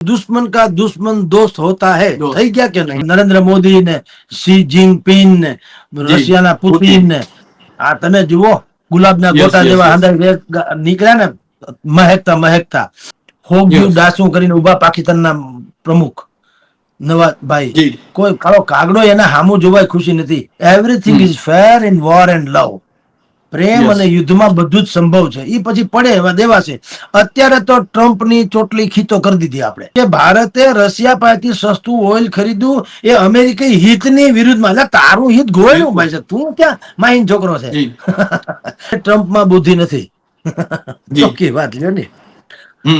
दुश्मन का दुश्मन दोस्त होता है दोस्त. થઈ ગયા કે નહીં નરેન્દ્ર મોદી ને શી જિનપિંગ ને રશિયાના પુતિન ને આ તમે જુઓ ગુલાબના Yes, ગોટા yes, જેવા yes. અંદર એક ગ- નીકળ્યા ને મહેકતા મહેકતા હોગ્યું Yes. દાસું કરીને ઉભા પાકિસ્તાનના પ્રમુખ નવાઝભાઈ જી કોઈ કાળો કાગડો એના હામું જોવાય ખુશી નથી everything hmm. Is fair in war and love પ્રેમ અને યુદ્ધમાં બધું જ સંભવ છે. એ પછી પડે એવા દેવાશે અત્યારે તો ટ્રમ્પની ચોટલી ખીતો કરી દીધી આપણે. કે ભારતે રશિયા પાસેથી સસ્તું ઓઇલ ખરીદ્યું એ અમેરિકી હિતની વિરુદ્ધમાં. એટલે તારું હિત ગોળ્યું ભાઈ છે તું ક્યાં માઇન છોકરો છે? ટ્રમ્પ ટ્રમ્પમાં બુદ્ધિ નથી. ચોખ્ખી વાત લ્યો ને.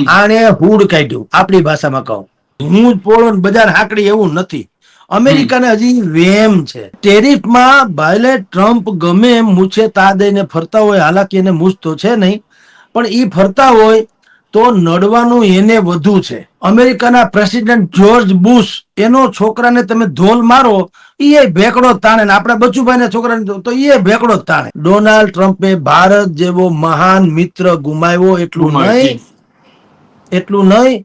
આને હુડ કાઢ્યું. આપણી ભાષામાં કહું. હું જ પોળો બજાર હાકડી એવું નથી. અમેરિકાને હજી વેમ છે. ટેરિફમાં ભાઈલે ટ્રમ્પ ગમે એમ મૂછે તા દઈને ફરતા હોય હાલાકી એને મૂછ તો છે નહીં. પણ એ ફરતા હોય તો નડવાનું એને વધુ છે. અમેરિકાના પ્રેસિડેન્ટ જ્યોર્જ બુશ એનો છોકરાને તમે ધોલ મારો એ ભેકડો તાણે ને આપણા બચુભાઈ છોકરાને તો- એ ભેકડો તાણે. ડોનાલ્ડ ટ્રમ્પે ભારત જેવો મહાન મિત્ર ગુમાવ્યો એટલું નહીં. એટલું નહીં.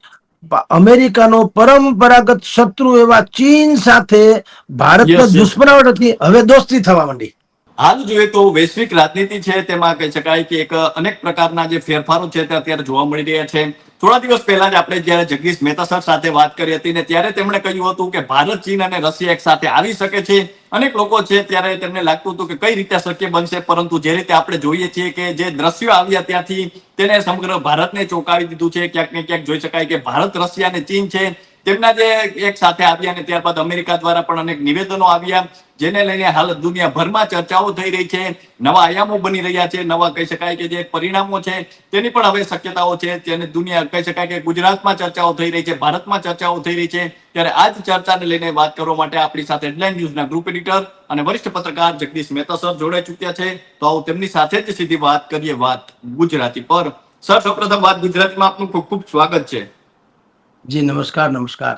અમેરિકાનો પરંપરાગત શત્રુ એવા ચીન સાથે ભારતનો. દુશ્મનાવટ હતી. હવે દોસ્તી થવા માંડી. હાલ જોઈએ તો વૈશ્વિક રાજનીતિ છે તેમાં કહી શકાય કે એક અનેક પ્રકારના જે ફેરફારો છે તે અત્યારે જોવા મળી રહ્યા છે. થોડા દિવસ પહેલા જ આપણે જ્યારે જગદીશ મહેતા સર સાથે વાત કરી હતી ને ત્યારે તેમણે કહ્યું હતું કે ભારત, ચીન અને રશિયા એક સાથે આવી શકે છે. અનેક લોકો છે ત્યારે તેમને લાગતું હતું કે કઈ રીતે શક્ય બનશે, પરંતુ જે રીતે આપણે જોઈએ છીએ કે જે દ્રશ્યો આવ્યા ત્યાંથી તેને સમગ્ર ભારતને ચોંકાવી દીધું છે. ક્યાંક ને ક્યાંક જોઈ શકાય કે ભારત, રશિયા અને ચીન છે તેમના જે એક સાથે આવ્યા અને ત્યારબાદ અમેરિકા દ્વારા પણ અનેક નિવેદનો આવ્યા. જેને લઈને હાલ દુનિયાભરમાં ચર્ચાઓ થઈ રહી છે, નવા આયામો બની રહ્યા છે, નવા કહી શકાય કે જે પરિણામો છે, તેની પણ હવે શક્યતાઓ છે. તેને દુનિયા કહી શકાય કે ગુજરાતમાં ચર્ચાઓ થઈ રહી છે, ભારતમાં ચર્ચાઓ થઈ રહી છે, ત્યારે આ જ ચર્ચાને લઈને વાત કરવા માટે આપણી સાથે હેડલાઇન ન્યૂઝના ગ્રુપ એડિટર અને વરિષ્ઠ પત્રકાર જગદીશ મહેતા સર જોડાઈ ચૂક્યા છે. તો આવો તેમની સાથે જ સીધી વાત કરીએ વાત ગુજરાતી પર. સર, સૌપ્રથમ વાત ગુજરાતીમાં આપનું ખૂબ ખૂબ સ્વાગત છે. જી, નમસ્કાર નમસ્કાર.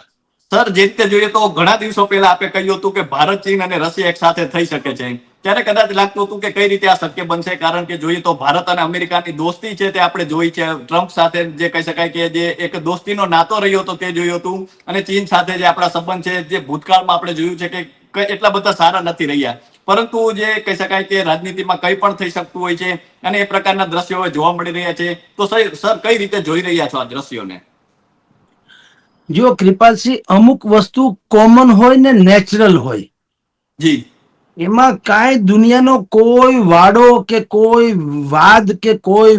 સર, જે રીતે જોઈએ તો ઘણા દિવસો પહેલા આપણે કહ્યું હતું કે ભારત, ચીન અને રશિયા એક સાથે થઈ શકે છે ત્યારે કદાચ લાગતું હતું કે કઈ રીતે આ શક્ય બનશે, કારણ કે જોઈએ તો ભારત અને અમેરિકાની દોસ્તી છે તે આપણે જોઈ છે. ટ્રમ્પ સાથે જે કહી શકાય કે જે એક દોસ્તીનો નાતો રહ્યો હતો તે જોયું હતું. અને ચીન સાથે જે આપણા સંબંધ છે, જે ભૂતકાળમાં આપણે જોયું છે કે એટલા બધા સારા નથી રહ્યા. પરંતુ જે કહી શકાય કે રાજનીતિમાં કઈ પણ થઈ શકતું હોય છે અને એ પ્રકારના દ્રશ્યો જોવા મળી રહ્યા છે. તો સર, કઈ રીતે જોઈ રહ્યા છો આ દ્રશ્યોને? જો કૃપાલસિંહ અમુક વસ્તુ કોમન હોય ને નેચરલ હોય. જી. એમાં કાંઈ દુનિયાનો કોઈ વાડો કે કોઈ વાદ કે કોઈ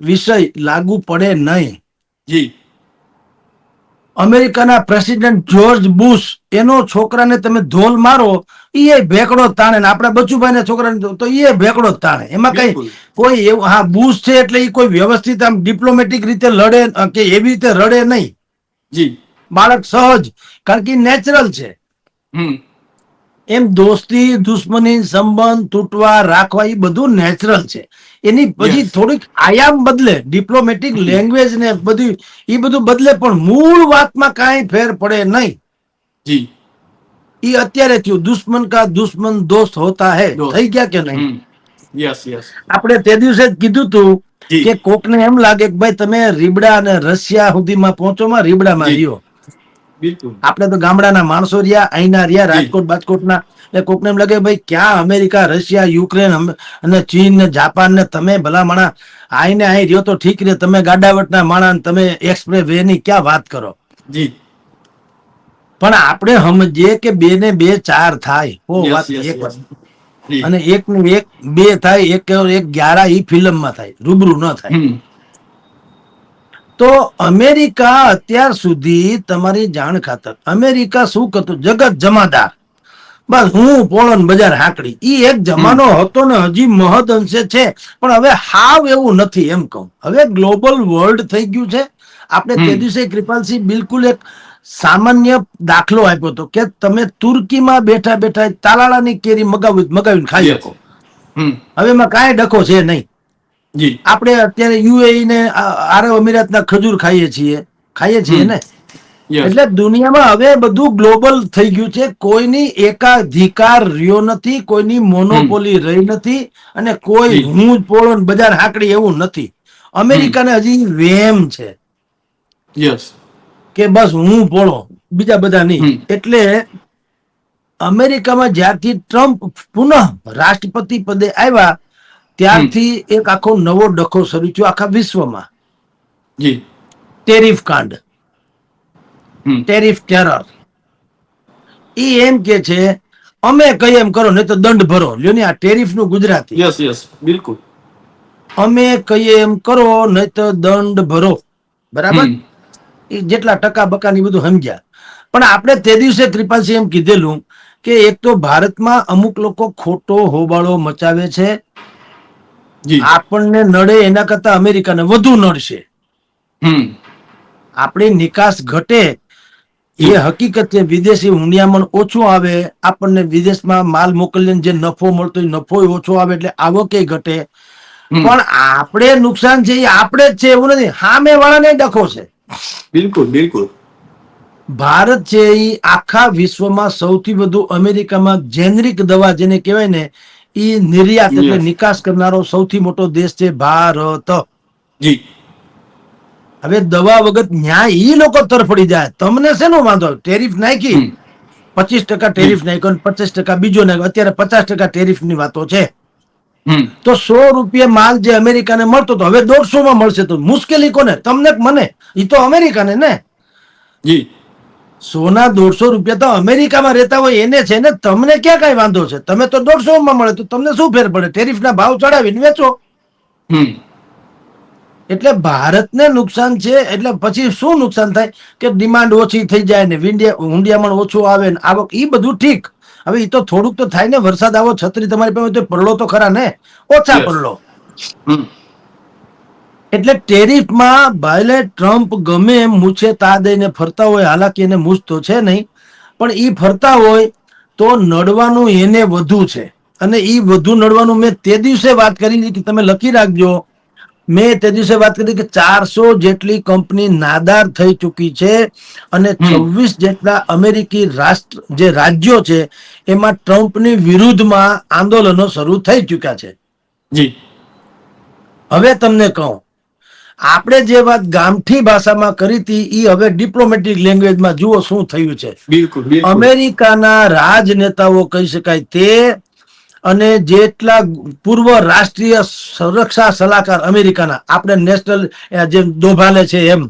વિષય લાગુ પડે નહીં. જી. અમેરિકાના પ્રેસિડેન્ટ જ્યોર્જ બુશ એનો છોકરાને તમે ધોલ મારો એ ભેકડો તાણે ને આપણા બચુભાઈ છોકરાને તો- એ ભેકડો તાણે. એમાં કઈ કોઈ એવું હા બુશ છે એટલે એ કોઈ વ્યવસ્થિત આમ ડિપ્લોમેટિક રીતે લડે કે એવી રીતે રડે નહીં. જી. બાળક સહજ કારણ કે નેચરલ છે. એમ દોસ્તી દુશ્મની સંબંધ તૂટવા રાખવા એ બધું નેચરલ છે. એની પછી થોડીક આયામ બદલે ડિપ્લોમેટિક લેંગ્વેજ ને બધું એ બધું બદલે પણ મૂળ વાતમાં કાંઈ ફેર પડે નહીં. જી. એ અત્યારે થયું. દુશ્મન કા દુશ્મન દોસ્ત હોતા હે. થઈ ગયા કે નહીં? યસ યસ આપણે તે દિવસે જ કીધું તું કે કોકને એમ લાગે કે ભાઈ તમે રીબડા અને રશિયા સુધીમાં પહોંચોમાં રીબડામાં જી. રહ્યો. બિલકુલ. આપણે તો ગામડાના માણસો રહ્યા અહીંના રહ્યા રાજકોટ બાજકોટના. એટલે કોકને એમ લાગે ભાઈ ક્યાં અમેરિકા રશિયા યુક્રેન અને ચીન ને જાપાન ને તમે ભલા માણા આઈને અહીં રહ્યો તો ઠીક રે તમે ગાડાવટના માણા તમે એક્સપ્રેસ વે ની ક્યાં વાત કરો? જી. પણ આપણે સમજીએ કે બે ને બે ચાર થાય. ઓ વાત એક અને એક ને એક બે થાય એક એક ગ્યારા ઈ ફિલ્મમાં થાય. રૂબરૂ ન થાય. તો અમેરિકા અત્યાર સુધી તમારી જાણ ખાતર. અમેરિકા શું કરતું? જગત જમાદાર. બસ હું પોળો બજાર હાકડી. ઈ એક જમાનો હતો ને હજી મહદ અંશે છે. પણ હવે હાવ એવું નથી એમ કહું. હવે ગ્લોબલ વર્લ્ડ થઈ ગયું છે. આપણે તે દિવસે કૃપાલસિંહ બિલકુલ એક સામાન્ય દાખલો આપ્યો હતો કે તમે તુર્કીમાં બેઠા બેઠા તાલાળાની કેરી મગાવી મગાવીને ખાઈ શકો. હવે એમાં કાંઈ ડખો છે નહીં. આપણે અત્યારે યુએઈ ને આરબ અમીરાત ના ખજૂર ખાઈએ છીએ. ખાઈએ છીએ ને? એટલે દુનિયામાં હવે બધું ગ્લોબલ થઈ ગયું છે. કોઈની એકાધિકાર રહ્યો નથી કોઈની મોનોપોલી રહી નથી અને કોઈ હું પોળો બજાર હાકડી એવું નથી. અમેરિકાને હજી વેમ છે. યસ કે બસ હું પોળો બીજા બધા નહીં. એટલે અમેરિકામાં જ્યારથી ટ્રમ્પ પુનઃ રાષ્ટ્રપતિ પદે આવ્યા ત્યારથી એક આખો નવો ડખો શરૂ થયો આખા વિશ્વમાં. જી. ટેરિફ કાંડ. Tariff terror. એ એમ કે છે અમે કઈ એમ કરો નહીં તો દંડ ભરો. લ્યો ને આ ટેરિફનું ગુજરાતી. યસ યસ બિલકુલ. અમે કહીએ એમ કરો નહીં તો દંડ ભરો. બરાબર? એ જેટલા ટકા બકા ની બધું સમજ્યા. પણ આપણે તે દિવસે કૃપાલસિંહ એમ કીધેલું કે એક તો ભારતમાં અમુક લોકો ખોટો હોબાળો મચાવે છે આપણને નડે એના કરતા અમેરિકાને વધુ નડશે. આપણી નિકાસ ઘટે એ હકીકત છે વિદેશી હુંડિયામણ ઓછું આવે આપણને વિદેશમાં માલ મોકલીને જે નફો મળતો નફો ઓછો આવે એટલે આવકે ઘટે. પણ આપણે નુકસાન છે એ આપણે જ છે એવું નથી. હામે વાળાને ડખો છે. બિલકુલ બિલકુલ. ભારત છે એ આખા વિશ્વમાં સૌથી વધુ અમેરિકામાં જેનરિક દવા જેને કહેવાય ને એ નિર્યાત એટલે નિકાસ કરનારો સૌથી મોટો દેશ છે ભારત. જી. હવે દવા વગર ન્યાય ઈ લોકો તરફડી જાય. તમને શેનો વાંધો? ટેરિફ નાખી. પચીસ ટકા ટેરિફ નાખ્યો અને પચાસ ટકા બીજો નાખ્યો. અત્યારે પચાસ ટકા ટેરિફની વાતો છે. તો સો રૂપિયા માલ જે અમેરિકાને મળતો હતો હવે દોઢસો માં મળશે તો મુશ્કેલી કોને? તમને મને? ઈ તો અમેરિકાને ને? જી. સોના દોઢસો રૂપિયા તો અમેરિકામાં રહેતા હોય એને છે ને તમને ક્યાં કઈ વાંધો છે? તમે તો દોઢસો માં મળે તો તમને શું ફેર પડે? ટેરિફના ભાવ ચડાવીને વેચો. એટલે ભારતને નુકસાન છે એટલે પછી શું નુકસાન થાય? કે ડિમાન્ડ ઓછી થઈ જાય ને હુંડિયામણ ઓછું આવે ને આવક એ બધું ઠીક. હવે એ તો થોડુંક તો થાય ને વરસાદ આવો છત્રી તમારી પાસે હોય તો પડલો તો ખરા ને? ઓછા Yes. એટલે ટેરિફમાં ભલે ટ્રમ્પ ગમે એમ મૂછે તા દઈને ફરતા હોય હાલાકી એને મૂછ તો છે નહીં પણ એ ફરતા હોય તો નડવાનું એને વધુ છે. અને એ વધુ નડવાનું મેં તે દિવસે વાત કરી કે તમે લખી રાખજો. મેં તે દિવસે વાત કરી કે ચારસો જેટલી કંપની નાદાર થઈ ચૂકી છે અને છવ્વીસ જેટલા અમેરિકી રાષ્ટ્ર જે રાજ્યો છે એમાં ટ્રમ્પની વિરુદ્ધમાં આંદોલનો શરૂ થઈ ચૂક્યા છે. જી. હવે તમને કહું આપણે જે વાત ગામઠી ભાષામાં કરી હતી એ હવે ડિપ્લોમેટિક લેંગ્વેજમાં જુઓ શું થયું છે. બિલકુલ અમેરિકાના રાજનેતાઓ કહી શકાય તે અને જેટલા પૂર્વ રાષ્ટ્રીય સુરક્ષા સલાહકાર અમેરિકાના આપણે નેશનલ જેમ દોભાલે છે એમ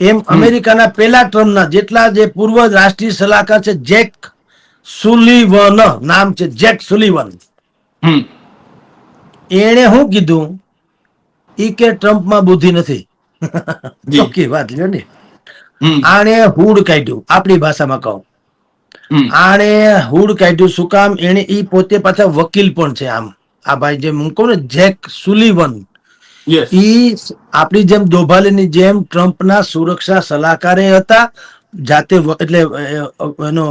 એમ અમેરિકાના પેલા ટર્મના જેટલા જે પૂર્વ રાષ્ટ્રીય સલાહકાર છે જેક સુલીવન નામ છે જેક સુલીવન. એણે શું કીધું? ઈ કે ટ્રમ્પમાં બુદ્ધિ નથી. જી. ચોખ્ખી વાત લ્યો ને. આણે હુડ કાઢ્યું આપણી ભાષામાં કહું. આણે હુડ કાઢ્યું શું કામ? એને ઈ પોતે પાછા વકીલ પણ છે આમ. આ ભાઈ જેમ હું કહું ને જેક સુલીવન. ઈ આપણી જેમ દોભાલેની જેમ ટ્રમ્પના સુરક્ષા સલાહકારે હતા. જાતે એટલે એનો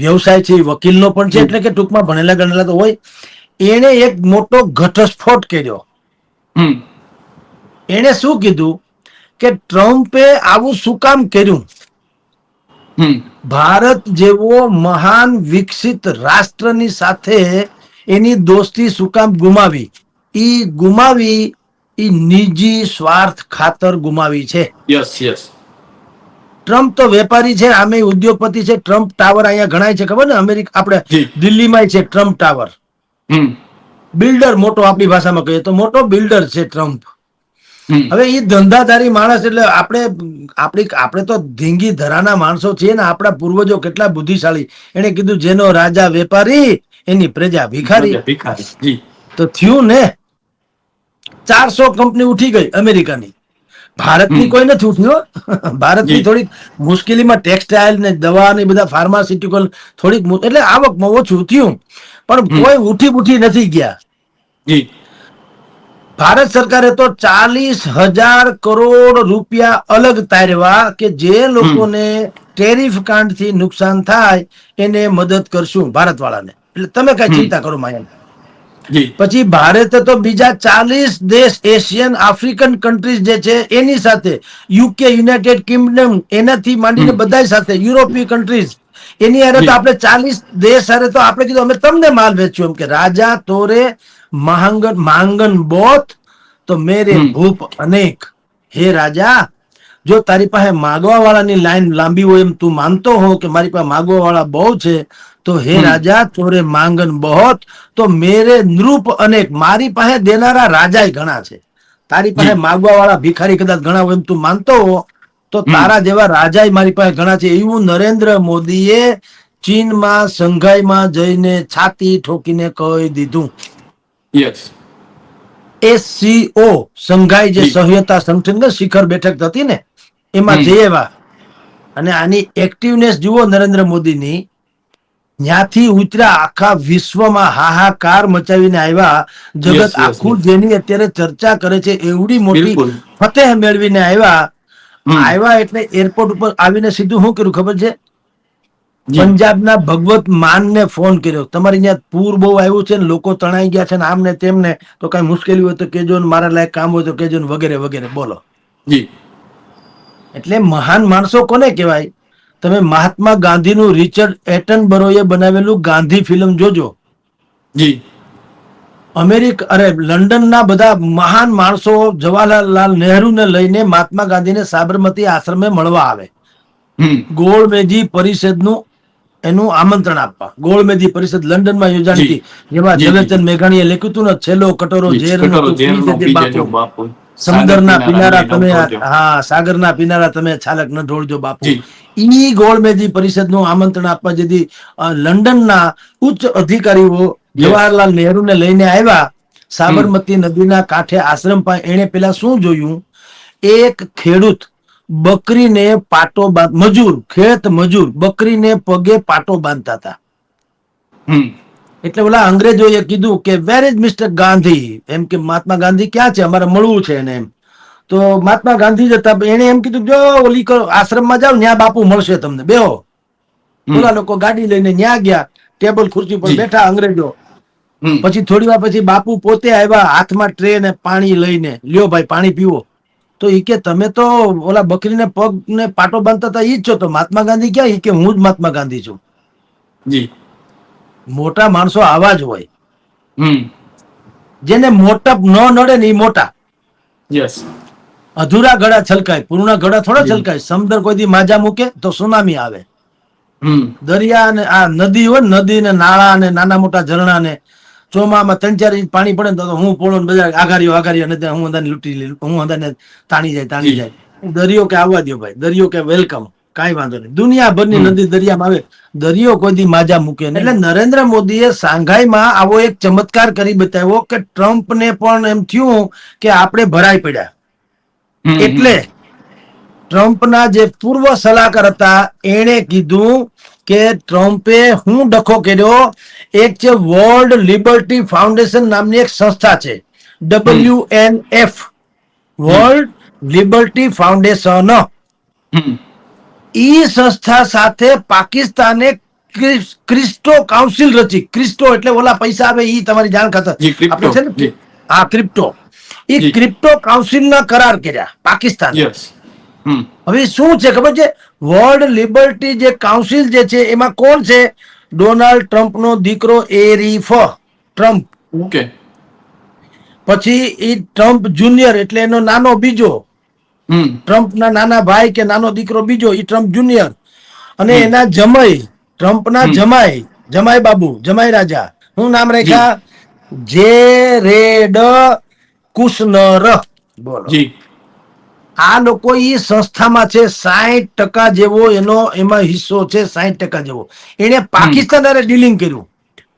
વ્યવસાય છે વકીલનો પણ છે. એટલે કે ટૂંકમાં ભણેલા ગણેલા તો હોય. એણે એક મોટો ઘટસ્ફોટ કર્યો. એણે શું કીધું? કે ટ્રમ્પે આવું શું કામ કર્યું? ભારત જેવો મહાન વિકસિત રાષ્ટ્રની સાથે એની દોસ્તી શું કામ ગુમાવી? ઈ ગુમાવી ઈ નિજી સ્વાર્થ ખાતર ગુમાવી છે. યસ યસ ટ્રમ્પ તો વેપારી છે આમે ઉદ્યોગપતિ છે ટ્રમ્પ ટાવર અહીંયા ગણાય છે ખબર ને? અમેરિકા આપણે. દિલ્હીમાં છે ટ્રમ્પ ટાવર. હમ. બિલ્ડર મોટો આપણી ભાષામાં કહીએ તો મોટો બિલ્ડર છે ટ્રમ્પ. હવે એ ધંધાધારી માણસ એટલે આપણે આપણી આપણે તો ધીંગી ધરાના માણસો છીએ ને આપણા પૂર્વજો કેટલા બુદ્ધિશાળી. એને કીધું જેનો રાજા વેપારી એની પ્રજા ભિખારી. ભિખારી તો થયું ને ચારસો કંપની ઉઠી ગઈ અમેરિકાની. ભારતની હમ. કોઈ નથી ઉઠી ભારતની થોડીક મુશ્કેલીમાં ટેક્સટાઇલ ને દવા ને બધા ફાર્માસ્યુટિકલ થોડીક એટલે આવકમાં ઓછું થયું. પણ કોઈ ઉઠી ઉઠી નથી ગયા. ભારત સરકારે તો ચાલીસ હજાર કરોડ રૂપિયા અલગ તારવા કે જે લોકોને ટેરિફ કાંડથી નુકસાન થાય એને મદદ કરશું ભારત વાળાને એટલે તમે કઈ ચિંતા કરો માયા પછી ભારતે તો બીજા ચાલીસ દેશ એશિયન આફ્રિકન કન્ટ્રીઝ જે છે એની સાથે યુકે યુનાઇટેડ કિંગડમ એનાથી માંડીને બધા સાથે યુરોપીય કન્ટ્રીઝ એની હારે તો આપણે ચાલીસ દેશ હારે તો આપણે કીધું અમે તમને માલ વેચ્યું એમ કે રાજા તોરે મહાંગન માંગન બોત તો મેરે ભૂપ અનેક. હે રાજા જો તારી પાસે માગવા વાળાની લાઈન લાંબી હોય એમ તું માનતો હો કે મારી પાસે માગવા વાળા બહુ છે તો હે રાજા ચોરે માંગન બહોત તો મેરે નૃપ અનેક મારી પાસે દેનારા રાજાય ઘણા છે. તારી પાસે માગવા વાળા ભિખારી કદાચ ઘણા હોય એમ તું માનતો હો તો તારા જેવા રાજાય મારી પાસે ઘણા છે. એવું નરેન્દ્ર મોદીએ ચીનમાં સંઘાઈમાં જઈને છાતી ઠોકીને કહી દીધું. યસ એસસીઓ સંઘાઈ જે સહ્યતા સંગઠન શિખર બેઠક હતી ને? એમાં. જયેવા અને આની એક્ટિવનેસ જુઓ નરેન્દ્ર મોદીની. ત્યાંથી ઉતર્યા આખા વિશ્વમાં હાહાકાર મચાવીને આવ્યા. જગત આખું જેની અત્યારે ચર્ચા કરે છે એવડી મોટી ફતેહ મેળવીને આવ્યા. આવ્યા એટલે એરપોર્ટ ઉપર આવીને સીધું શું કર્યું ખબર છે. પંજાબના ભગવત માનને ફોન કર્યો. તમારી અહીંયા પૂર બહુ આવ્યું છે ને લોકો તણાઈ ગયા છે ને આમ ને તેમને તો કઈ મુશ્કેલી હોય તો કેજો ને મારા લાયક કામ હોય તો કેજો ને વગેરે વગેરે. બોલો. જી. એટલે મહાન માણસો કોને કહેવાય? તમે મહાત્મા ગાંધીનું રિચર્ડ એટનબરોએ બનાવેલું ગાંધી ફિલ્મ જોજો. જી. અમેરિક અરે લંડનના બધા મહાન માણસો જવાહરલાલ નહેરુને લઈને મહાત્મા ગાંધીને સાબરમતી આશ્રમે મળવા આવે. ગોળમેજી પરિષદનું એનું આમંત્રણ આપવા. ગોળમેજી પરિષદ લંડનમાં યોજાણી. હતી. જેમાં. ઝવેરચંદ મેઘાણીએ લખ્યું હતું ને છેલ્લો કટોરો બાપુ. સમુદ્રના પીનારા તમે. હા સાગરના પિનારા તમે છાલક ન ઢોળજો બાપુ. ઈ ગોળમેજી પરિષદનું આમંત્રણ આપવા જેથી લંડનના ઉચ્ચ અધિકારીઓ જવાહરલાલ નહેરુને લઈને આવ્યા. સાબરમતી નદીના કાંઠે આશ્રમ પાસે એણે પેલા શું જોયું? એક ખેડૂત બકરીને પાટો બાંધ મજૂર ખેત મજૂર બકરીને પગે પાટો બાંધતા હતા. એટલે ઓલા અંગ્રેજોએ કીધું કે વેર ઇઝ મિસ્ટર ગાંધી એમ કે મહાત્મા ગાંધી ક્યાં છે? અમારે મળવું છે એને. એમ. તો મહાત્મા ગાંધી જતા એને એમ કીધું જો ઓલી આશ્રમમાં જાઓ ન્યા બાપુ મળશે તમને. બેહો. ઓલા લોકો ગાડી લઈને ન્યા ગયા ટેબલ ખુરશી પર બેઠા અંગ્રેજો. પછી થોડી વાર પછી બાપુ પોતે આવ્યા હાથમાં ટ્રે ને પાણી લઈને. લ્યો ભાઈ પાણી પીવો. તો એ કે તમે તો ઓલા બકરીને પગ ને પાટો બાંધતા હતા એ જ છો. તો મહાત્મા ગાંધી ક્યાં? ઈ કે હું જ મહાત્મા ગાંધી છું. જી. મોટા માણસો આવા જ હોય. જેને મોટા ન નડે ને એ મોટા. યસ અધૂરા ગળા છલકાય પૂર્ણ ગળા થોડા છલકાય. સમુદ્ર કોઈ દી માજા મૂકે તો સુનામી આવે. દરિયા અને આ નદી હોય નદી ને નાળા ને નાના મોટા ઝરણા ને ચોમામાં ત્રણ ચાર ઇંચ પાણી પડે ને તો હું પોળો બધા આઘારીઓ આઘારીઓ ને હું અંદાને લૂંટી હું અંદાને તાણી જાય તાણી જાય. દરિયો કે આવવા દ્યો ભાઈ દરિયો કે વેલકમ કાંઈ વાંધો નહીં દુનિયાભરની. નદી દરિયામાં આવે દરિયો કોઈથી માજા મૂકે નહીં. એટલે નરેન્દ્ર મોદીએ સાંઘાઈમાં આવો એક ચમત્કાર કરી બતાવ્યો કે ટ્રમ્પ ને પણ એમ થયું કે આપણે ભરાઈ પડ્યા. એટલે ટ્રમ્પના જે પૂર્વ સલાહકાર હતા એણે કીધું કે ટ્રમ્પે હું ડખો કર્યો એક છે વર્લ્ડ લિબર્ટી ફાઉન્ડેશન નામની એક સંસ્થા છે W N F world liberty foundation ઈ સંસ્થા સાથે પાકિસ્તાને ક્રિસ્ટો કાઉન્સિલ રચી. ક્રિસ્ટો એટલે ઓલા પૈસા આવે ઈ તમારી જાણ ખાતર. આપણે છે ને હા ક્રિપ્ટો. ઈ ક્રિપ્ટો કાઉન્સિલ ના કરાર કર્યા પાકિસ્તાન. હવે શું છે ખબર છે? વર્લ્ડ લિબર્ટી જે કાઉન્સિલ જે છે એમાં કોણ છે? ડોનાલ્ડ ટ્રમ્પનો દીકરો એરીફ ટ્રમ્પ. ઓકે. પછી ઈ ટ્રમ્પ જુનિયર એટલે એનો નાનો બીજો ટ્રમ્પના નાના ભાઈ કે નાનો દીકરો બીજો એ ટ્રમ્પ જુનિયર. અને એના જમાઈ ટ્રમ્પના. જમાઈ જમાઈ બાબુ જમાઈ રાજા. શું નામ રેખા? જે રેડ કુશનર બોલો. આ લોકો એ સંસ્થામાં છે સાહીઠ ટકા જેવો એનો એમાં હિસ્સો છે સાહીઠ ટકા જેવો. એને પાકિસ્તાન હારે ડીલિંગ કર્યું.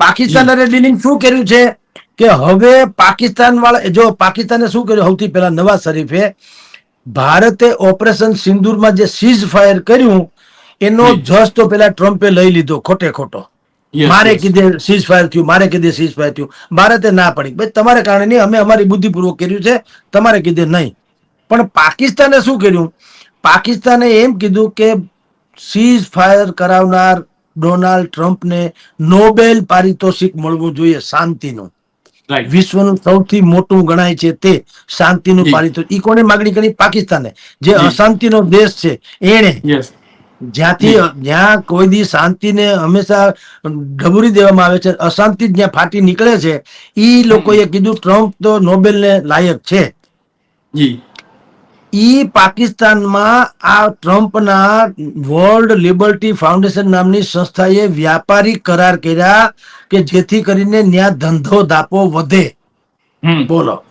પાકિસ્તાન હારે ડીલિંગ શું કર્યું છે? કે હવે પાકિસ્તાન વાળા જો પાકિસ્તાને શું કર્યું? સૌથી પહેલા નવાઝ શરીફે ભારતે ઓપરેશન સિંદુરમાં જે સીઝ ફાયર કર્યું એનો. જસ તો પેલા ટ્રમ્પે લઈ લીધો ખોટે ખોટો. મારે કીધે સીઝ ફાયર થયું મારે કીધે સીઝ ફાયર થયું. ભારતે ના પડી. ભાઈ તમારે કારણે નહીં અમે અમારી બુદ્ધિપૂર્વક કર્યું છે તમારે કીધે નહીં. પણ પાકિસ્તાને શું કર્યું? પાકિસ્તાને એમ કીધું કે સીઝ ફાયર કરાવનાર ડોનાલ્ડ ટ્રમ્પને નોબેલ પારિતોષિક મળવું જોઈએ શાંતિનું. વિશ્વનું સૌથી મોટું ગણાય છે તે શાંતિનું. પારિતોષિક ઈ કોને માગણી કરી? પાકિસ્તાને જે. અશાંતિનો દેશ છે એણે જ્યાંથી જ્યાં કોઈ દી શાંતિને હંમેશા ડબરી દેવામાં આવે છે અશાંતિ જ્યાં ફાટી નીકળે છે ઈ લોકોએ કીધું ટ્રમ્પ તો નોબેલને લાયક છે. જી. ઈ પાકિસ્તાનમાં આ ટ્રમ્પના વર્લ્ડ લિબર્ટી ફાઉન્ડેશન નામની સંસ્થાએ વ્યાપારી કરાર કર્યા કે જેથી કરીને ત્યાં ધંધો દાપો વધે. બોલો.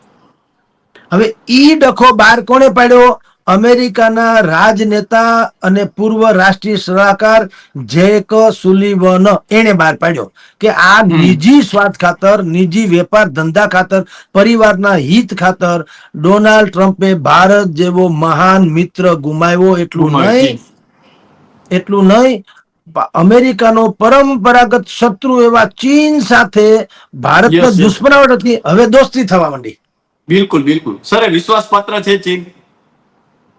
હવે ઈ ડખો બાર કોણે પાડ્યો? અમેરિકાના રાજનેતા અને પૂર્વ રાષ્ટ્રીય સલાહકાર જેક સુલિવન. એને બહાર પાડ્યો કે આ નિજી સ્વાર્થ ખાતર નિજી વેપાર ધંધા ખાતર પરિવારના હિત ખાતર ડોનાલ્ડ ટ્રમ્પે ભારત જેવો મહાન મિત્ર ગુમાવ્યો એટલું નહીં. એટલું નહીં. અમેરિકાનો પરંપરાગત શત્રુ એવા ચીન સાથે ભારતને. દુશ્મનાવટ હતી હવે દોસ્તી થવા માંડી. બિલકુલ બિલકુલ. સર વિશ્વાસપાત્ર છે ચીન?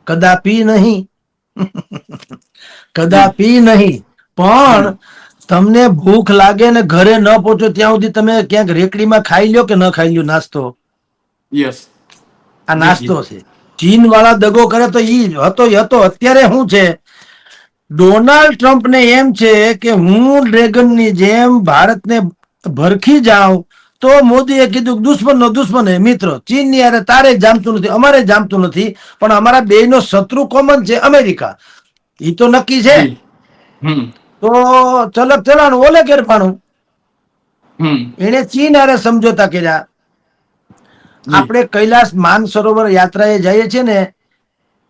કદાપી નહીં. કદાપી નહીં. પણ તમને ભૂખ લાગે ને ઘરે ન પહોંચો ત્યાં સુધી તમે ક્યાંક રેકડીમાં ખાઈ લ્યો કે ન ખાઈ લ્યો નાસ્તો? યસ આ નાસ્તો છે. ચીન વાળા દગો કરે તો ઈ હતો હતો. અત્યારે શું છે? ડોનાલ્ડ ટ્રમ્પ ને એમ છે કે હું ડ્રેગનની જેમ ભારતને ભરખી જાઉં તો મોદીએ કીધું દુશ્મન નો દુશ્મન હે મિત્ર. ચીનની અરે તારે જામતું નથી અમારે જામતું નથી પણ અમારા બેયનો શત્રુ કોમન છે અમેરિકા. એ તો નક્કી છે? તો ચલક ચલાણું ઓલે કેરફાણું એને ચીન અરે સમજોતા કર્યા. આપણે કૈલાસ માનસરોવર યાત્રાએ જઈએ છીએ ને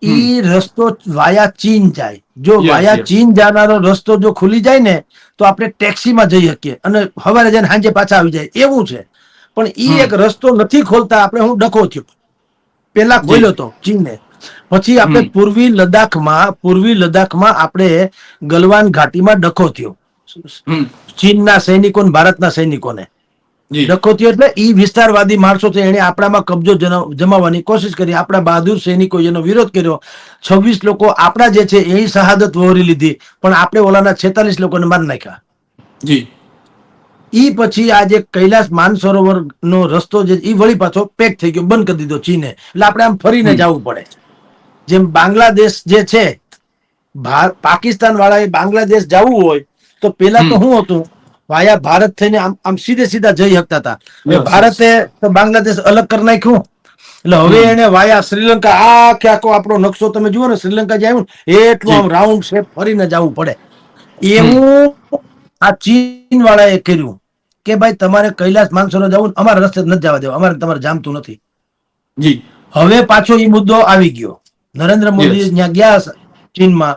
ઈ રસ્તો વાયા ચીન જાય. જો વાયા ચીન જનારો રસ્તો જો ખુલી જાય ને તો આપણે ટેક્સીમાં જઈ શકીએ અને સવારે જઈને સાંજે પાછા આવી જાય. એવું છે. પણ એ એક રસ્તો નથી ખોલતા. આપણે હું ડખો થયો. પેલા ખોલ્યો તો ચીને પછી આપણે પૂર્વી લદ્દાખમાં પૂર્વી લદ્દાખમાં આપણે ગલવાન ઘાટીમાં ડખો થયો. ચીનના સૈનિકો ભારતના સૈનિકોને. જી. એટલે ઈ વિસ્તારવાદી માણસો છે એને આપણામાં કબજો જમાવવાની કોશિશ કરી આપણા બહાદુર સૈનિકો એનો વિરોધ કર્યો. છવ્વીસ લોકો આપણા જે છે એ શહાદત વહોરી લીધી પણ આપણે ઓલાના છેતાલીસ લોકોને મારી નાખ્યા. જી. ઈ પછી આ જે કૈલાસ માનસરોવર નો રસ્તો જે ઈ વળી પાછો પેક થઈ ગયો બંધ કરી દીધો ચીને. એટલે આપણે આમ ફરીને. જવું પડે. જેમ બાંગ્લાદેશ જે છે પાકિસ્તાન વાળાએ બાંગ્લાદેશ જવું હોય તો પેલા તો. શું હતું? વાયા ભારત થઈને આમ આમ સીધે સીધા જઈ શકતા હતા. ભારતે તો બાંગ્લાદેશ અલગ કરી નાખ્યું. એટલે હવે એને વાયા શ્રીલંકા આ આખો આપણો નકશો તમે જુઓ ને શ્રીલંકા જે આવ્યું એટલું આમ રાઉન્ડ શેપ ફરીને જવું પડે. એવું આ ચીન વાળાએ કર્યું કે ભાઈ તમારે કૈલાસ માનસરો જવું અમારે રસ્તે નથી જવા દેવા અમારે તમારે જામતું નથી. જી. હવે પાછો એ મુદ્દો આવી ગયો. નરેન્દ્ર મોદી ત્યાં ગયા ચીનમાં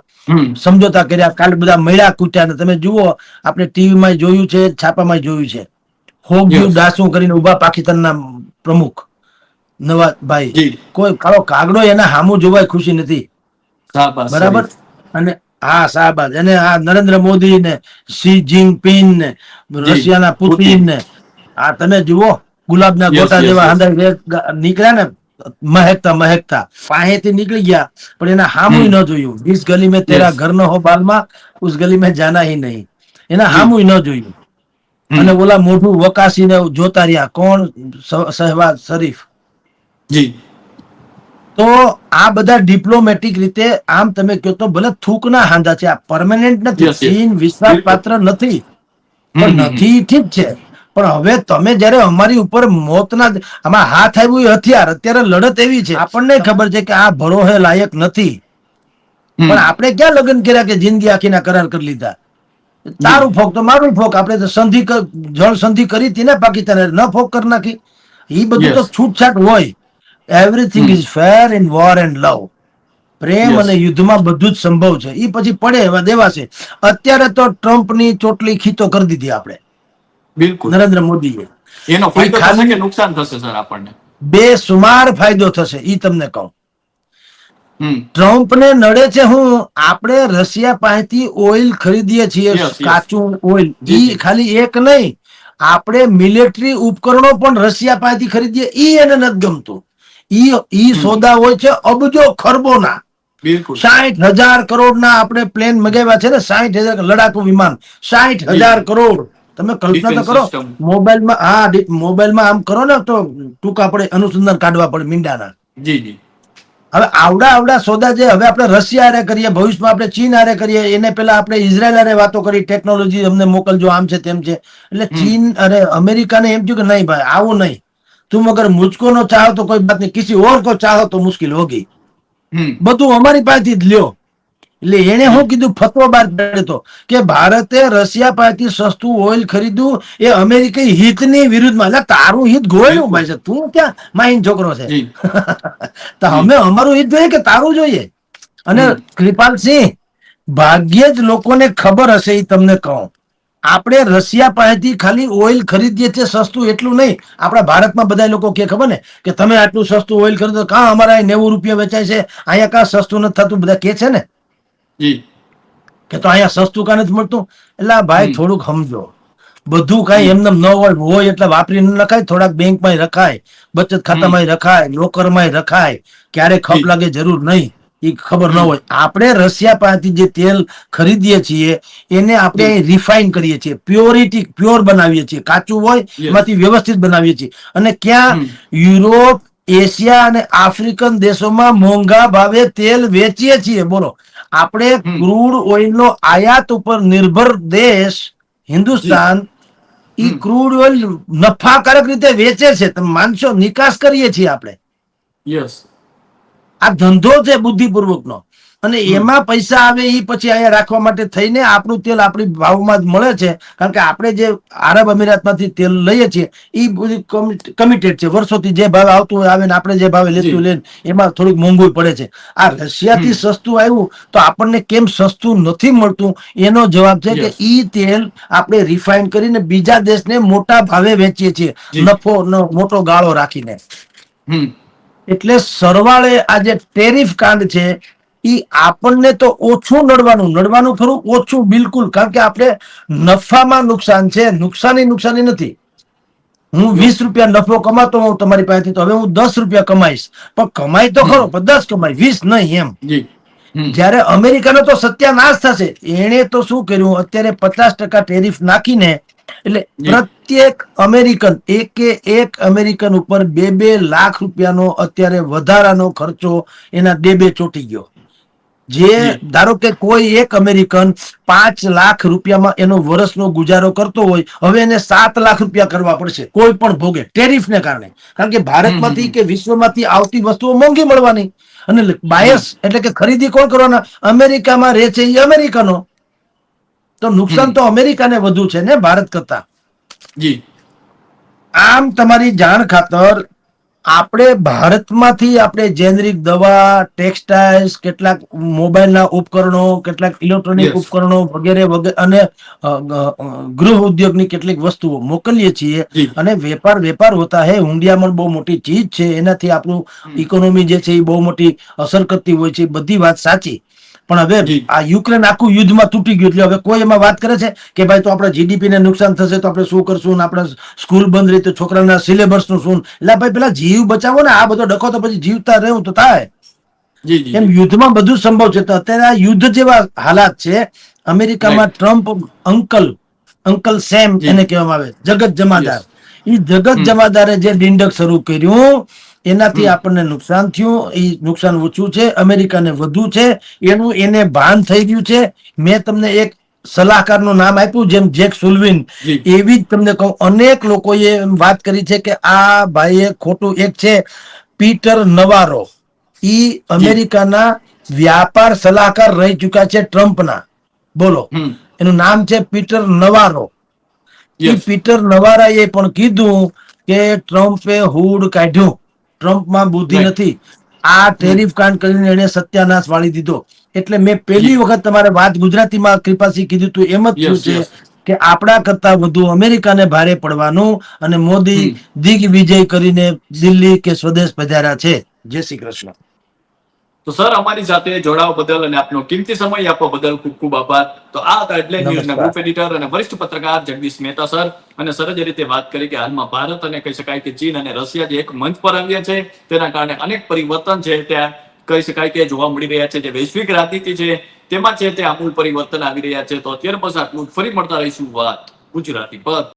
સમજોતા કર્યા કાલે બધા મળ્યા કૂટ્યા ને તમે જુઓ આપણે ટીવીમાં જોયું છે છાપામાં જોયું છે. હોગ્યુ. દાસુ કરીને ઊભા પાકિસ્તાનના પ્રમુખ નવા ભાઈ કોઈ કાળો કાગડો એના હામુ જોવાય ખુશી નથી. બરાબર? અને હા શાહબાદ અને આ નરેન્દ્ર મોદી ને શી જિનપિંગ ને રશિયાના પુતિન ને આ તમે જુઓ ગુલાબના ગોટા જેવા અંદર નીકળ્યા ને મહેકતા મહેકતા. પાસેથી નીકળી ગયા પણ એના હામુય ન જોયું. જીસ ગલી મેં તેરા ઘર ન હો બાલમાં ઉસ ગલી મેં જાના હી નહીં. એના હામુય ન જોયું. અને ઓલા મોઢું વકાસીને જોતા રહ્યા. કોણ? સહેવાજ શરીફ. જી. તો આ બધા ડિપ્લોમેટિક રીતે આમ તમે કહો તો ભલે થૂકના હાંધા છે આ પરમેનન્ટ નથી. ચીન વિશ્વાસ પાત્ર નથી. પણ નથી ઠીક છે. પણ હવે તમે જયારે અમારી ઉપર મોતના આમાં હાથ આવ્યું હથિયાર અત્યારે લડત એવી છે. આપણને ખબર છે કે આ ભરોહે લાયક નથી. પણ આપણે ક્યાં લગ્ન કર્યા કે જિંદગી આખીના કરાર કરી લીધા? તારું ફોક તો મારું ફોક. આપણે તો સંધિ જળ સંધિ કરી હતી ને પાકિસ્તાન. ન ફોક કરી નાખી. એ બધું તો છૂટછાટ હોય. Everything. Is fair in war and love પ્રેમ. અને યુદ્ધમાં બધું જ સંભવ છે. એ પછી પડે એવા દેવાશે અત્યારે તો ટ્રમ્પની ચોટલી ખીતો કરી દીધી આપણે. બિલકુલ. નરેન્દ્ર મોદીએ. એનો ફાયદો થશે કે નુકસાન થશે સર આપણને? બે સુમાર ફાયદો થશે એ તમને કહું. ટ્રમ્પને નડે છે હું આપણે રશિયા પાસેથી ઓઇલ ખરીદીએ છીએ. કાચું ઓઇલ. એ ખાલી એક નહીં આપણે મિલિટરી ઉપકરણો પણ રશિયા પાસેથી ખરીદીએ ઈ એને નથી ગમતું. ઈ ઈ સોદા હોય છે અબજો ખરબોના. બિલકુલ. સાઠ હજાર કરોડ ના આપણે પ્લેન મગાવ્યા છે ને સાઠ હજાર લડાકુ વિમાન સાઠ હજાર કરોડ. તમે કલ્પના તો કરો મોબાઈલમાં હા મોબાઈલમાં આમ કરો ને તો ટૂંકા પડે અનુસંધાન કાઢવા પડે મીંડાના. જી જી. હવે આવડા આવડા સોદા જે હવે આપણે રશિયા આરે કરીએ ભવિષ્યમાં આપણે ચીન આરે કરીએ એને પેલા આપણે ઇઝરાયલ આરે વાતો કરી ટેકનોલોજી અમને મોકલજો આમ છે તેમ છે. એટલે ચીન અને અમેરિકાને એમ થયું કે નહીં ભાઈ આવું નહીં. તું અગર મુચકો નો ચાહો તો કોઈ બાત નહીં કિસી ઓર કો ચાહો તો મુશ્કેલ હોગી. બધું અમારી પાસેથી જ લ્યો. એટલે એને શું કીધું ફતવો બહાર પાડ્યો કે ભારતે રશિયા પાસેથી સસ્તું ઓઇલ ખરીદ્યું એ અમેરિકી હિતની વિરુદ્ધમાં. એટલે તારું હિત ગોળ્યું ભાઈ છે તું ક્યાં માઇન છોકરો છે? તો અમે અમારું હિત જોઈએ કે તારું જોઈએ? અને. કૃપાલસિંહ ભાગ્યે જ લોકોને ખબર હશે એ તમને કહું. આપણે રશિયા પાસેથી ખાલી ઓઇલ ખરીદીએ છીએ સસ્તું એટલું નહીં. આપણા ભારતમાં બધા લોકો કે ખબર ને કે તમે આટલું સસ્તું ઓઇલ ખરીદો કાં અમારા નેવું રૂપિયા વેચાય છે? અહીંયા કાં સસ્તું નથી થતું? બધા કે છે ને. જી. કે તો અહીંયા સસ્તું કાં નથી મળતું? એટલે ભાઈ થોડુંક સમજો. બધું કઈ એમને ન હોય હોય એટલે વાપરી નખાય થોડાક બેંકમાં રખાય બચત ખાતામાં રખાય લોકરમાં રખાય ક્યારે ખપ લાગે જરૂર નહીં એ ખબર ન હોય. આપણે રશિયા પાસેથી જે તેલ ખરીદીએ છીએ એને આપણે રિફાઇન કરીએ છીએ પ્યોરિટી પ્યોર બનાવીએ છીએ. કાચું હોય એમાંથી વ્યવસ્થિત બનાવીએ છીએ. અને ક્યાં યુરોપ એશિયા અને આફ્રિકન દેશોમાં મોંઘા ભાવે તેલ વેચીએ છીએ. બોલો. આપણે. ક્રૂડ ઓઇલનો આયાત ઉપર નિર્ભર દેશ હિન્દુસ્તાન ઈ ક્રૂડ ઓઇલ નફાકારક રીતે વેચે છે. તમે માનશો? નિકાસ કરીએ છીએ આપણે. યસ. આ ધંધો છે બુદ્ધિપૂર્વકનો. અને એમાં પૈસા આવે એ પછી અહીંયા રાખવા માટે થઈને આપણું તેલ આપણી ભાવમાં જ મળે છે. કારણ કે આપણે જે આરબ અમીરાતમાંથી તેલ લઈએ છીએ એ બધું કમિટેડ છે. વર્ષોથી જે ભાવે આવતું હોય આવે ને આપણે જે ભાવે લેતું. લઈને એમાં થોડુંક મોંઘું પડે છે. આ રશિયાથી સસ્તું આવ્યું તો આપણને કેમ સસ્તું નથી મળતું? એનો જવાબ છે કે. ઈ તેલ આપણે રિફાઇન કરીને બીજા દેશને મોટા ભાવે વેચીએ છીએ. નફો મોટો ગાળો રાખીને. હમ. એટલે સરવાળે આ જે ટેરિફ કાંડ છે આપણને તો ઓછું નડવાનું નડવાનું ખરું ઓછું બિલકુલ કારણ કે આપણે નફામાં નુકસાન છે નુકસાની નુકસાની નથી. હું વીસ રૂપિયા નફો કમાતો હું તમારી પાસેથી તો હવે હું દસ રૂપિયા કમાઈશ. પણ કમાઈ તો ખરો પણ દસ કમાઈ વીસ નહીં એમ. જયારે અમેરિકાનો તો સત્યાનાશ થશે એણે તો શું કર્યું? અત્યારે પચાસ ટકા ટેરિફ નાખીને એટલે પ્રત્યેક અમેરિકન એકે એક અમેરિકન ઉપર બે બે લાખ રૂપિયાનો અત્યારે વધારાનો ખર્ચો એના બે બે ચોટી ગયો. જે ધારો કે કોઈ એક અમેરિકન પાંચ લાખ રૂપિયામાં એનો વર્ષનો ગુજારો કરતો હોય હવે એને સાત લાખ રૂપિયા કરવા પડશે કોઈ પણ ભોગે ટેરિફને કારણે. કારણ કે ભારતમાંથી કે વિશ્વમાંથી આવતી વસ્તુઓ મોંઘી મળવાની. અને બાયસ એટલે કે ખરીદી કોણ કરવાના? અમેરિકામાં રહે છે એ અમેરિકનો. તો નુકસાન તો અમેરિકાને વધુ છે ને ભારત કરતા. જી. આમ તમારી જાણ ખાતર આપણે ભારતમાંથી આપણે જેનરિક દવા ટેક્સટાઇલ્સ કેટલાક મોબાઈલના ઉપકરણો કેટલાક ઇલેક્ટ્રોનિક ઉપકરણો વગેરે વગેરે અને ગૃહ ઉદ્યોગની કેટલીક વસ્તુઓ મોકલીએ છીએ. અને વેપાર વેપાર હોતા હે હુંડિયામણ બહુ મોટી ચીજ છે. એનાથી આપણું ઇકોનોમી જે છે એ બહુ મોટી અસર કરતી હોય છે. બધી વાત સાચી. પણ હવે આ યુક્રેન આખું યુદ્ધમાં તૂટી ગયું. એટલે હવે કોઈ એમાં વાત કરે છે કે ભાઈ તો આપણે જીડીપી ને નુકસાન થશે તો આપણે શું કરશું આપણે સ્કૂલ બંધ રહી તો છોકરાના સિલેબસનું શું? એટલે ભાઈ પેલા જીવ બચાવો ને. આ બધો ડખો તો પછી જીવતા રહેવું તો થાય. એમ યુદ્ધમાં બધું સંભવ છે. તો અત્યારે આ યુદ્ધ જેવા હાલાત છે. અમેરિકામાં ટ્રમ્પ અંકલ અંકલ સેમ એને કહેવામાં આવે જગત જમાદાર. એ જગત. જમાદારે જે દિંડક શરૂ કર્યું એનાથી આપણને નુકસાન થયું. એ નુકસાન ઓછું છે અમેરિકાને વધુ છે. એનું એને ભાન થઈ ગયું છે. મેં તમને એક સલાહકારનું નામ આપ્યું જેમ જેક સુલવિન. એવી જ તમને કહું અનેક લોકોએ વાત કરી છે કે આ ભાઈએ ખોટું એક છે પીટર નવારો. ઈ અમેરિકાના વ્યાપાર સલાહકાર રહી ચુક્યા છે ટ્રમ્પના. બોલો. એનું નામ છે પીટર નવારો. પીટર નવારાએ પણ કીધું કે ટ્રમ્પે હુડ કાઢ્યું. ટ્રમ્પમાં બુદ્ધિ નથી. આ ટેરિફ કાંડ કરીને એને સત્યાનાશ વાળી દીધો. એટલે મેં પહેલી વખત તમારે વાત ગુજરાતીમાં કૃપાસી કીધું તું એમ જ થયું છે કે આપણા કરતા વધુ અમેરિકાને ભારે પડવાનું અને મોદી. દિગ્વિજય કરીને દિલ્હી કે સ્વદેશ પધાર્યા છે. જય શ્રી કૃષ્ણ. તો સર અમારી સાથે જોડાવા બદલ અને આપનો કિંમતી સમય આપવા બદલ ખૂબ ખૂબ આભાર. તો આ હતા હેડલાઇન ન્યૂઝના ગ્રુપ એડિટર અને વરિષ્ઠ પત્રકાર જગદીશ મહેતા સર. અને સર જે રીતે વાત કરી કે હાલમાં ભારત અને કહી શકાય કે ચીન અને રશિયા જે એક મંચ પર આવ્યા છે તેના કારણે અનેક પરિવર્તન છે ત્યાં કહી શકાય કે જોવા મળી રહ્યા છે. જે વૈશ્વિક રાજનીતિ છે તેમાં છે તે આમૂલ પરિવર્તન આવી રહ્યા છે. તો અત્યારે બસ આટલું ફરી મળતા રહીશું વાત ગુજરાતી પર.